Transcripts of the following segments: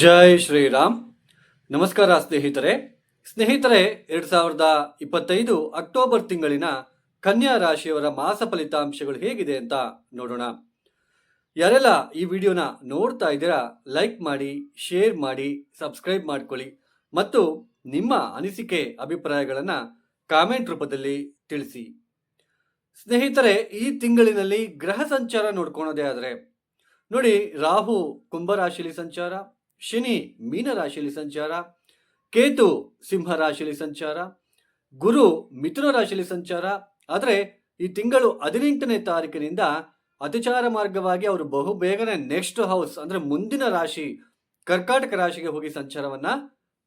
ಜೈ ಶ್ರೀರಾಮ್. ನಮಸ್ಕಾರ ಸ್ನೇಹಿತರೆ. ಸ್ನೇಹಿತರೆ, ಎರಡ್ ಸಾವಿರದ ಇಪ್ಪತ್ತೈದು ಅಕ್ಟೋಬರ್ ತಿಂಗಳಿನ ಕನ್ಯಾ ರಾಶಿಯವರ ಮಾಸ ಫಲಿತಾಂಶಗಳು ಹೇಗಿದೆ ಅಂತ ನೋಡೋಣ. ಯಾರೆಲ್ಲ ಈ ವಿಡಿಯೋನ ನೋಡ್ತಾ ಇದ್ದೀರಾ, ಲೈಕ್ ಮಾಡಿ, ಶೇರ್ ಮಾಡಿ, ಸಬ್ಸ್ಕ್ರೈಬ್ ಮಾಡ್ಕೊಳ್ಳಿ ಮತ್ತು ನಿಮ್ಮ ಅನಿಸಿಕೆ, ಅಭಿಪ್ರಾಯಗಳನ್ನು ಕಾಮೆಂಟ್ ರೂಪದಲ್ಲಿ ತಿಳಿಸಿ. ಸ್ನೇಹಿತರೆ, ಈ ತಿಂಗಳಿನಲ್ಲಿ ಗ್ರಹ ಸಂಚಾರ ನೋಡ್ಕೊಳೋದೇ ಆದರೆ, ನೋಡಿ ರಾಹು ಕುಂಭರಾಶಿಲಿ ಸಂಚಾರ ಶನಿ ಮೀನ ರಾಶಿಯಲ್ಲಿ ಸಂಚಾರ, ಕೇತು ಸಿಂಹ ರಾಶಿಯಲ್ಲಿ ಸಂಚಾರ, ಗುರು ಮಿಥುನ ರಾಶಿಯಲ್ಲಿ ಸಂಚಾರ. ಆದರೆ ಈ ತಿಂಗಳು ಹದಿನೆಂಟನೇ ತಾರೀಕಿನಿಂದ ಅತಿಚಾರ ಮಾರ್ಗವಾಗಿ ಅವರು ಬಹು ಬೇಗನೆ ನೆಕ್ಸ್ಟ್ ಹೌಸ್ ಅಂದ್ರೆ ಮುಂದಿನ ರಾಶಿ, ಕರ್ಕಾಟಕ ರಾಶಿಗೆ ಹೋಗಿ ಸಂಚಾರವನ್ನ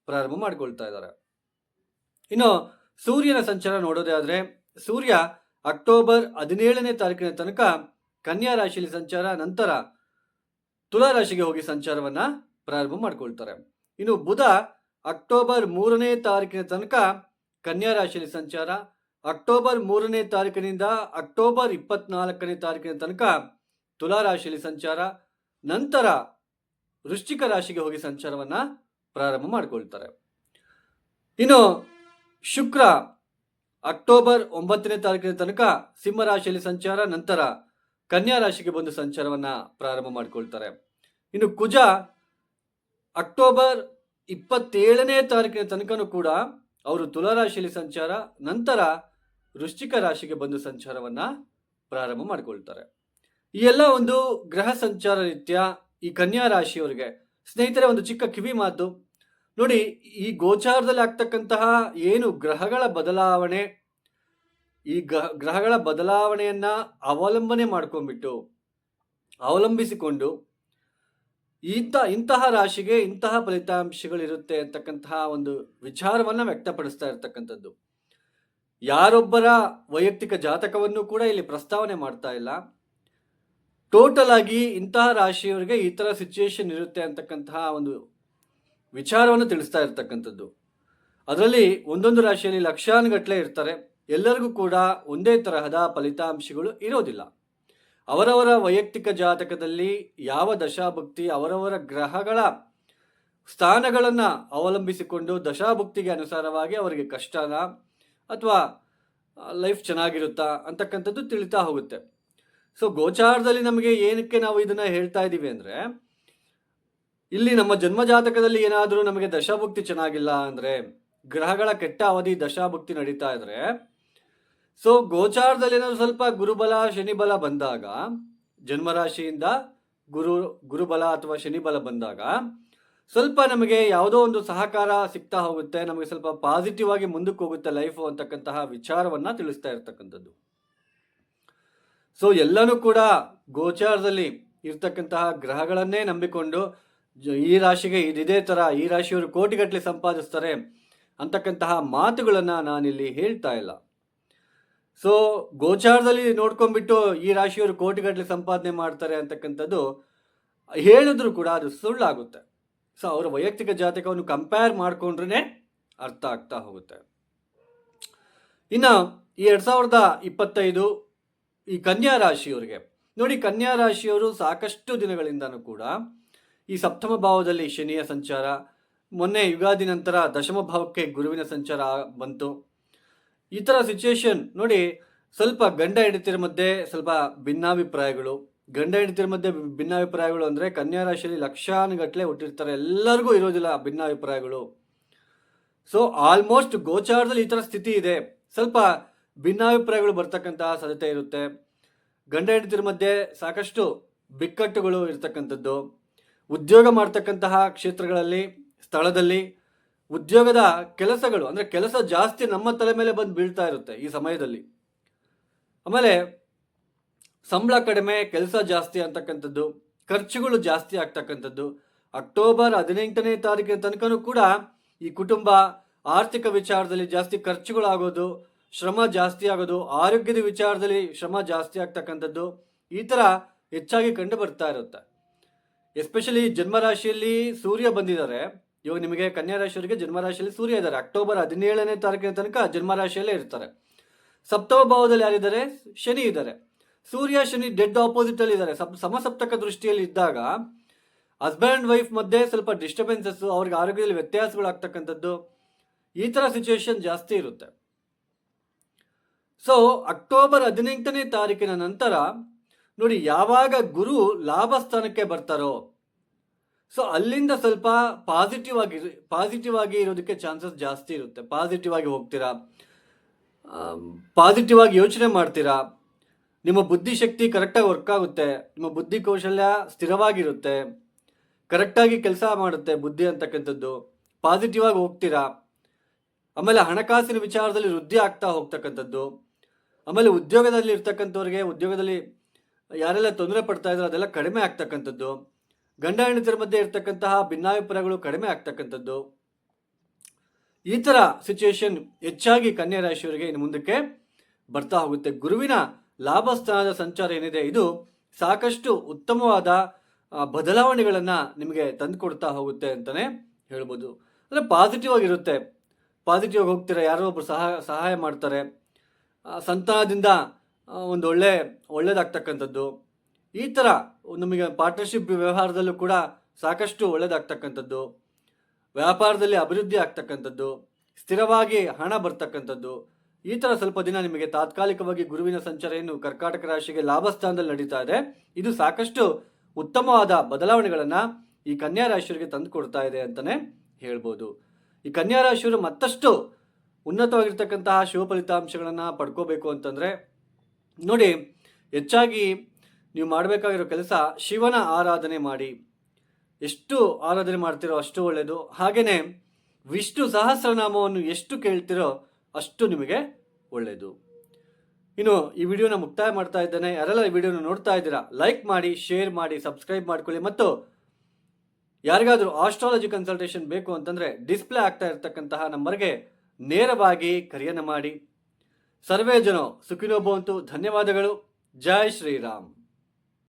ಪ್ರಾರಂಭ ಮಾಡಿಕೊಳ್ತಾ ಇದ್ದಾರೆ. ಇನ್ನು ಸೂರ್ಯನ ಸಂಚಾರ ನೋಡೋದೇ ಆದ್ರೆ ಸೂರ್ಯ ಅಕ್ಟೋಬರ್ ಹದಿನೇಳನೇ ತಾರೀಕಿನ ತನಕ ಕನ್ಯಾ ರಾಶಿಯಲ್ಲಿ ಸಂಚಾರ, ನಂತರ ತುಲಾ ರಾಶಿಗೆ ಹೋಗಿ ಸಂಚಾರವನ್ನ ಪ್ರಾರಂಭ ಮಾಡ್ಕೊಳ್ತಾರೆ. ಇನ್ನು ಬುಧ ಅಕ್ಟೋಬರ್ ಮೂರನೇ ತಾರೀಕಿನ ತನಕ ಕನ್ಯಾ ರಾಶಿಯಲ್ಲಿ ಸಂಚಾರ. ಅಕ್ಟೋಬರ್ ಮೂರನೇ ತಾರೀಕಿನಿಂದ ಅಕ್ಟೋಬರ್ ಇಪ್ಪತ್ನಾಲ್ಕನೇ ತಾರೀಕಿನ ತನಕ ತುಲಾ ರಾಶಿಯಲ್ಲಿ ಸಂಚಾರ. ನಂತರ ವೃಶ್ಚಿಕ ರಾಶಿಗೆ ಹೋಗಿ ಸಂಚಾರವನ್ನ ಪ್ರಾರಂಭ ಮಾಡಿಕೊಳ್ತಾರೆ. ಇನ್ನು ಶುಕ್ರ ಅಕ್ಟೋಬರ್ ಒಂಬತ್ತನೇ ತಾರೀಕಿನ ತನಕ ಸಿಂಹ ರಾಶಿಯಲ್ಲಿ ಸಂಚಾರ. ನಂತರ ಕನ್ಯಾ ರಾಶಿಗೆ ಬಂದು ಸಂಚಾರವನ್ನ ಪ್ರಾರಂಭ ಮಾಡಿಕೊಳ್ತಾರೆ. ಇನ್ನು ಕುಜ ಅಕ್ಟೋಬರ್ ಇಪ್ಪತ್ತೇಳನೇ ತಾರೀಕಿನ ತನಕನೂ ಕೂಡ ಅವರು ತುಲಾರಾಶಿಯಲ್ಲಿ ಸಂಚಾರ, ನಂತರ ವೃಶ್ಚಿಕ ರಾಶಿಗೆ ಬಂದು ಸಂಚಾರವನ್ನ ಪ್ರಾರಂಭ ಮಾಡಿಕೊಳ್ತಾರೆ. ಈ ಎಲ್ಲ ಒಂದು ಗ್ರಹ ಸಂಚಾರ ನಿತ್ಯ ಈ ಕನ್ಯಾ ರಾಶಿಯವರಿಗೆ ಸ್ನೇಹಿತರೆ, ಒಂದು ಚಿಕ್ಕ ಕಿವಿ ಮಾತು. ನೋಡಿ, ಈ ಗೋಚಾರದಲ್ಲಿ ಆಗ್ತಕ್ಕಂತಹ ಏನು ಗ್ರಹಗಳ ಬದಲಾವಣೆ, ಈ ಗ್ರಹ, ಗ್ರಹಗಳ ಬದಲಾವಣೆಯನ್ನ ಅವಲಂಬನೆ ಮಾಡ್ಕೊಂಡ್ಬಿಟ್ಟು, ಅವಲಂಬಿಸಿಕೊಂಡು ಇಂಥ, ಇಂತಹ ರಾಶಿಗೆ ಇಂತಹ ಫಲಿತಾಂಶಗಳಿರುತ್ತೆ ಅಂತಕ್ಕಂತಹ ಒಂದು ವಿಚಾರವನ್ನು ವ್ಯಕ್ತಪಡಿಸ್ತಾ ಇರತಕ್ಕಂಥದ್ದು. ಯಾರೊಬ್ಬರ ವೈಯಕ್ತಿಕ ಜಾತಕವನ್ನು ಕೂಡ ಇಲ್ಲಿ ಪ್ರಸ್ತಾವನೆ ಮಾಡ್ತಾ ಇಲ್ಲ. ಟೋಟಲ್ ಆಗಿ ಇಂತಹ ರಾಶಿಯವರಿಗೆ ಈ ಥರ ಸಿಚುಯೇಷನ್ ಇರುತ್ತೆ ಅಂತಕ್ಕಂತಹ ಒಂದು ವಿಚಾರವನ್ನು ತಿಳಿಸ್ತಾ ಇರತಕ್ಕಂಥದ್ದು. ಅದರಲ್ಲಿ ಒಂದೊಂದು ರಾಶಿಯಲ್ಲಿ ಲಕ್ಷಾನುಗಟ್ಟಲೆ ಇರ್ತಾರೆ. ಎಲ್ಲರಿಗೂ ಕೂಡ ಒಂದೇ ತರಹದ ಫಲಿತಾಂಶಗಳು ಇರೋದಿಲ್ಲ. ಅವರವರ ವೈಯಕ್ತಿಕ ಜಾತಕದಲ್ಲಿ ಯಾವ ದಶಾಭುಕ್ತಿ ಅವರವರ ಗ್ರಹಗಳ ಸ್ಥಾನಗಳನ್ನು ಅವಲಂಬಿಸಿಕೊಂಡು ದಶಾಭುಕ್ತಿಗೆ ಅನುಸಾರವಾಗಿ ಅವರಿಗೆ ಕಷ್ಟನ ಅಥವಾ ಲೈಫ್ ಚೆನ್ನಾಗಿರುತ್ತಾ ಅಂತಕ್ಕಂಥದ್ದು ತಿಳಿತಾ ಹೋಗುತ್ತೆ. ಸೊ, ಗೋಚಾರದಲ್ಲಿ ನಮಗೆ ಏನಕ್ಕೆ ನಾವು ಇದನ್ನ ಹೇಳ್ತಾ ಇದ್ದೀವಿ ಅಂದರೆ, ಇಲ್ಲಿ ನಮ್ಮ ಜನ್ಮ ಜಾತಕದಲ್ಲಿ ಏನಾದರೂ ನಮಗೆ ದಶಾಭುಕ್ತಿ ಚೆನ್ನಾಗಿಲ್ಲ ಅಂದರೆ, ಗ್ರಹಗಳ ಕೆಟ್ಟ ಅವಧಿ ದಶಾಭುಕ್ತಿ ನಡೀತಾ ಇದ್ರೆ ಸೊ ಗೋಚಾರದಲ್ಲಿ ಏನಾದ್ರು ಸ್ವಲ್ಪ ಗುರುಬಲ, ಶನಿಬಲ ಬಂದಾಗ, ಜನ್ಮರಾಶಿಯಿಂದ ಗುರು, ಗುರುಬಲ ಅಥವಾ ಶನಿಬಲ ಬಂದಾಗ, ಸ್ವಲ್ಪ ನಮಗೆ ಯಾವುದೋ ಒಂದು ಸಹಕಾರ ಸಿಗ್ತಾ ಹೋಗುತ್ತೆ, ನಮಗೆ ಸ್ವಲ್ಪ ಪಾಸಿಟಿವ್ ಆಗಿ ಮುಂದಕ್ಕೆ ಹೋಗುತ್ತೆ ಲೈಫು ಅಂತಕ್ಕಂತಹ ವಿಚಾರವನ್ನ ತಿಳಿಸ್ತಾ ಇರ್ತಕ್ಕಂಥದ್ದು. ಸೊ ಎಲ್ಲನೂ ಕೂಡ ಗೋಚಾರದಲ್ಲಿ ಇರ್ತಕ್ಕಂತಹ ಗ್ರಹಗಳನ್ನೇ ನಂಬಿಕೊಂಡು ಈ ರಾಶಿಗೆ ಇದೇ ತರ, ಈ ರಾಶಿಯವರು ಕೋಟಿಗಟ್ಟಲೆ ಸಂಪಾದಿಸ್ತಾರೆ ಅಂತಕ್ಕಂತಹ ಮಾತುಗಳನ್ನ ನಾನಿಲ್ಲಿ ಹೇಳ್ತಾ ಇಲ್ಲ. ಸೊ ಗೋಚಾರದಲ್ಲಿ ನೋಡ್ಕೊಂಡ್ಬಿಟ್ಟು ಈ ರಾಶಿಯವರು ಕೋಟಿಗಟ್ಟಲೆ ಸಂಪಾದನೆ ಮಾಡ್ತಾರೆ ಅಂತಕ್ಕಂಥದ್ದು ಹೇಳಿದ್ರು ಕೂಡ ಅದು ಸುಳ್ಳಾಗುತ್ತೆ. ಸೊ ಅವರ ವೈಯಕ್ತಿಕ ಜಾತಕವನ್ನು ಕಂಪೇರ್ ಮಾಡಿಕೊಂಡ್ರೇ ಅರ್ಥ ಆಗ್ತಾ ಹೋಗುತ್ತೆ. ಇನ್ನು ಈ ಎರಡ್ ಸಾವಿರದ ಇಪ್ಪತ್ತೈದು ಈ ಕನ್ಯಾ ರಾಶಿಯವರಿಗೆ, ನೋಡಿ ಕನ್ಯಾ ರಾಶಿಯವರು ಸಾಕಷ್ಟು ದಿನಗಳಿಂದನೂ ಕೂಡ ಈ ಸಪ್ತಮ ಭಾವದಲ್ಲಿ ಶನಿಯ ಸಂಚಾರ, ಮೊನ್ನೆ ಯುಗಾದಿ ನಂತರ ದಶಮ ಭಾವಕ್ಕೆ ಗುರುವಿನ ಸಂಚಾರ ಬಂತು. ಈ ಥರ ಸಿಚುಯೇಷನ್ ನೋಡಿ ಸ್ವಲ್ಪ ಗಂಡ ಹೆಂಡತಿರ ಮಧ್ಯೆ ಸ್ವಲ್ಪ ಭಿನ್ನಾಭಿಪ್ರಾಯಗಳು. ಗಂಡ ಹೆಂಡತಿರ ಮಧ್ಯೆ ಭಿನ್ನಾಭಿಪ್ರಾಯಗಳು ಅಂದರೆ ಕನ್ಯಾ ರಾಶಿಯಲ್ಲಿ ಲಕ್ಷಾನುಗಟ್ಟಲೆ ಹುಟ್ಟಿರ್ತಾರೆ. ಎಲ್ಲರಿಗೂ ಇರೋದಿಲ್ಲ ಭಿನ್ನಾಭಿಪ್ರಾಯಗಳು. ಸೊ ಆಲ್ಮೋಸ್ಟ್ ಗೋಚಾರದಲ್ಲಿ ಈ ಥರ ಸ್ಥಿತಿ ಇದೆ. ಸ್ವಲ್ಪ ಭಿನ್ನಾಭಿಪ್ರಾಯಗಳು ಬರ್ತಕ್ಕಂತಹ ಸಾಧ್ಯತೆ ಇರುತ್ತೆ. ಗಂಡ ಹೆಂಡತಿರ ಮಧ್ಯೆ ಸಾಕಷ್ಟು ಬಿಕ್ಕಟ್ಟುಗಳು ಇರತಕ್ಕಂಥದ್ದು. ಉದ್ಯೋಗ ಮಾಡ್ತಕ್ಕಂತಹ ಕ್ಷೇತ್ರಗಳಲ್ಲಿ, ಸ್ಥಳದಲ್ಲಿ ಉದ್ಯೋಗದ ಕೆಲಸಗಳು, ಅಂದರೆ ಕೆಲಸ ಜಾಸ್ತಿ ನಮ್ಮ ತಲೆ ಮೇಲೆ ಬಂದು ಬೀಳ್ತಾ ಇರುತ್ತೆ ಈ ಸಮಯದಲ್ಲಿ. ಆಮೇಲೆ ಸಂಬಳ ಕಡಿಮೆ, ಕೆಲಸ ಜಾಸ್ತಿ ಅಂತಕ್ಕಂಥದ್ದು, ಖರ್ಚುಗಳು ಜಾಸ್ತಿ ಆಗ್ತಕ್ಕಂಥದ್ದು, ಅಕ್ಟೋಬರ್ ಹದಿನೆಂಟನೇ ತಾರೀಕಿನ ತನಕನೂ ಕೂಡ ಈ ಕುಟುಂಬ ಆರ್ಥಿಕ ವಿಚಾರದಲ್ಲಿ ಜಾಸ್ತಿ ಖರ್ಚುಗಳಾಗೋದು, ಶ್ರಮ ಜಾಸ್ತಿ ಆಗೋದು, ಆರೋಗ್ಯದ ವಿಚಾರದಲ್ಲಿ ಶ್ರಮ ಜಾಸ್ತಿ ಆಗ್ತಕ್ಕಂಥದ್ದು, ಈ ಥರ ಹೆಚ್ಚಾಗಿ ಕಂಡು ಬರ್ತಾ ಇರುತ್ತೆ. ಎಸ್ಪೆಷಲಿ ಜನ್ಮರಾಶಿಯಲ್ಲಿ ಸೂರ್ಯ ಬಂದಿದ್ದಾರೆ. ಇವಾಗ ನಿಮಗೆ ಕನ್ಯಾ ರಾಶಿಯವರಿಗೆ ಜನ್ಮರಾಶಿಯಲ್ಲಿ ಸೂರ್ಯ ಇದ್ದಾರೆ. ಅಕ್ಟೋಬರ್ ಹದಿನೇಳನೇ ತಾರೀಕಿನ ತನಕ ಜನ್ಮರಾಶಿಯಲ್ಲೇ ಇರ್ತಾರೆ. ಸಪ್ತಮ ಭಾವದಲ್ಲಿ ಯಾರಿದ್ದಾರೆ? ಶನಿ ಇದ್ದಾರೆ. ಸೂರ್ಯ, ಶನಿ ಡೆಡ್ ಆಪೋಸಿಟ್ ಅಲ್ಲಿ ಇದ್ದಾರೆ. ಸಪ್, ಸಮಸಪ್ತಕ ದೃಷ್ಟಿಯಲ್ಲಿ ಇದ್ದಾಗ ಹಸ್ಬೆಂಡ್ ವೈಫ್ ಮಧ್ಯೆ ಸ್ವಲ್ಪ ಡಿಸ್ಟರ್ಬೆನ್ಸಸ್ ಅವ್ರಿಗೆ ಆರೋಗ್ಯದಲ್ಲಿ ವ್ಯತ್ಯಾಸಗಳಾಗ್ತಕ್ಕಂಥದ್ದು ಈ ಥರ ಸಿಚುವೇಶನ್ ಜಾಸ್ತಿ ಇರುತ್ತೆ. ಸೊ ಅಕ್ಟೋಬರ್ ಹದಿನೆಂಟನೇ ತಾರೀಕಿನ ನಂತರ ನೋಡಿ ಯಾವಾಗ ಗುರು ಲಾಭ ಸ್ಥಾನಕ್ಕೆ ಬರ್ತಾರೋ ಸೊ ಅಲ್ಲಿಂದ ಸ್ವಲ್ಪ ಪಾಸಿಟಿವ್ ಆಗಿ ಪಾಸಿಟಿವ್ ಆಗಿ ಇರೋದಕ್ಕೆ ಚಾನ್ಸಸ್ ಜಾಸ್ತಿ ಇರುತ್ತೆ. ಪಾಸಿಟಿವ್ ಆಗಿ ಹೋಗ್ತೀರಾ? ಪಾಸಿಟಿವ್ ಆಗಿ ಯೋಚನೆ ಮಾಡ್ತೀರಾ? ನಿಮ್ಮ ಬುದ್ಧಿಶಕ್ತಿ ಕರೆಕ್ಟಾಗಿ ವರ್ಕ್ ಆಗುತ್ತೆ. ನಿಮ್ಮ ಬುದ್ಧಿ ಕೌಶಲ್ಯ ಸ್ಥಿರವಾಗಿರುತ್ತೆ. ಕರೆಕ್ಟಾಗಿ ಕೆಲಸ ಮಾಡುತ್ತೆ ಬುದ್ಧಿ ಅಂತಕ್ಕಂಥದ್ದು. ಪಾಸಿಟಿವ್ ಆಗಿ ಹೋಗ್ತೀರಾ? ಆಮೇಲೆ ಹಣಕಾಸಿನ ವಿಚಾರದಲ್ಲಿ ವೃದ್ಧಿ ಆಗ್ತಾ ಹೋಗ್ತಕ್ಕಂಥದ್ದು. ಆಮೇಲೆ ಉದ್ಯೋಗದಲ್ಲಿ ಇರ್ತಕ್ಕಂಥವ್ರಿಗೆ, ಉದ್ಯೋಗದಲ್ಲಿ ಯಾರೆಲ್ಲ ತೊಂದರೆ ಪಡ್ತಾ ಇದ್ರು ಅದೆಲ್ಲ ಕಡಿಮೆ ಆಗ್ತಕ್ಕಂಥದ್ದು. ಗಂಡ ಹೆಂಡತಿರ ಮಧ್ಯೆ ಇರ್ತಕ್ಕಂತಹ ಭಿನ್ನಾಭಿಪ್ರಾಯಗಳು ಕಡಿಮೆ ಆಗ್ತಕ್ಕಂಥದ್ದು. ಈ ಥರ ಸಿಚುಯೇಷನ್ ಹೆಚ್ಚಾಗಿ ಕನ್ಯಾ ರಾಶಿಯವರಿಗೆ ಇನ್ನು ಮುಂದಕ್ಕೆ ಬರ್ತಾ ಹೋಗುತ್ತೆ. ಗುರುವಿನ ಲಾಭಸ್ಥಾನದ ಸಂಚಾರ ಏನಿದೆ, ಇದು ಸಾಕಷ್ಟು ಉತ್ತಮವಾದ ಬದಲಾವಣೆಗಳನ್ನು ನಿಮಗೆ ತಂದುಕೊಡ್ತಾ ಹೋಗುತ್ತೆ ಅಂತಲೇ ಹೇಳ್ಬೋದು. ಅಂದರೆ ಪಾಸಿಟಿವ್ ಆಗಿರುತ್ತೆ. ಪಾಸಿಟಿವ್ ಆಗಿ ಹೋಗ್ತೀರಾ? ಯಾರೋ ಒಬ್ರು ಸಹಾಯ ಸಹಾಯ ಮಾಡ್ತಾರೆ. ಸಂತಾನದಿಂದ ಒಂದು ಒಳ್ಳೆ, ಒಳ್ಳೇದಾಗ್ತಕ್ಕಂಥದ್ದು. ಈ ಥರ ನಮಗೆ ಪಾರ್ಟ್ನರ್ಶಿಪ್ ವ್ಯವಹಾರದಲ್ಲೂ ಕೂಡ ಸಾಕಷ್ಟು ಒಳ್ಳೆಯದಾಗ್ತಕ್ಕಂಥದ್ದು ವ್ಯಾಪಾರದಲ್ಲಿ ಅಭಿವೃದ್ಧಿ ಆಗ್ತಕ್ಕಂಥದ್ದು. ಸ್ಥಿರವಾಗಿ ಹಣ ಬರ್ತಕ್ಕಂಥದ್ದು. ಈ ಥರ ಸ್ವಲ್ಪ ದಿನ ನಿಮಗೆ ತಾತ್ಕಾಲಿಕವಾಗಿ ಗುರುವಿನ ಸಂಚಾರ ಏನು ಕರ್ಕಾಟಕ ರಾಶಿಗೆ ಲಾಭಸ್ಥಾನದಲ್ಲಿ ನಡೀತಾ ಇದೆ. ಇದು ಸಾಕಷ್ಟು ಉತ್ತಮವಾದ ಬದಲಾವಣೆಗಳನ್ನು ಈ ಕನ್ಯಾ ರಾಶಿಯವರಿಗೆ ತಂದು ಕೊಡ್ತಾ ಇದೆ ಅಂತಲೇ ಹೇಳ್ಬೋದು. ಈ ಕನ್ಯಾ ರಾಶಿಯವರು ಮತ್ತಷ್ಟು ಉನ್ನತವಾಗಿರ್ತಕ್ಕಂತಹ ಶಿವ ಫಲಿತಾಂಶಗಳನ್ನು ಪಡ್ಕೋಬೇಕು ಅಂತಂದರೆ ನೋಡಿ, ಹೆಚ್ಚಾಗಿ ನೀವು ಮಾಡಬೇಕಾಗಿರೋ ಕೆಲಸ ಶಿವನ ಆರಾಧನೆ ಮಾಡಿ. ಎಷ್ಟು ಆರಾಧನೆ ಮಾಡ್ತಿರೋ ಅಷ್ಟು ಒಳ್ಳೆಯದು ಹಾಗೆಯೇ ವಿಷ್ಣು ಸಹಸ್ರನಾಮವನ್ನು ಎಷ್ಟು ಕೇಳ್ತಿರೋ ಅಷ್ಟು ನಿಮಗೆ ಒಳ್ಳೆಯದು ಇನ್ನು ಈ ವಿಡಿಯೋನ ಮುಕ್ತಾಯ ಮಾಡ್ತಾ ಇದ್ದೇನೆ. ಯಾರೆಲ್ಲ ಈ ವಿಡಿಯೋನ ನೋಡ್ತಾ ಇದ್ದೀರಾ, ಲೈಕ್ ಮಾಡಿ, ಶೇರ್ ಮಾಡಿ, ಸಬ್ಸ್ಕ್ರೈಬ್ ಮಾಡ್ಕೊಳ್ಳಿ. ಮತ್ತು ಯಾರಿಗಾದರೂ ಆಸ್ಟ್ರಾಲಜಿ ಕನ್ಸಲ್ಟೇಷನ್ ಬೇಕು ಅಂತಂದರೆ ಡಿಸ್ಪ್ಲೇ ಆಗ್ತಾ ಇರತಕ್ಕಂತಹ ನಂಬರ್ಗೆ ನೇರವಾಗಿ ಕರೆಯನ್ನು ಮಾಡಿ. ಸರ್ವೇ ಜನೋ ಸುಖಿನೋ ಭವಂತು ಧನ್ಯವಾದಗಳು. ಜೈ ಶ್ರೀರಾಮ್.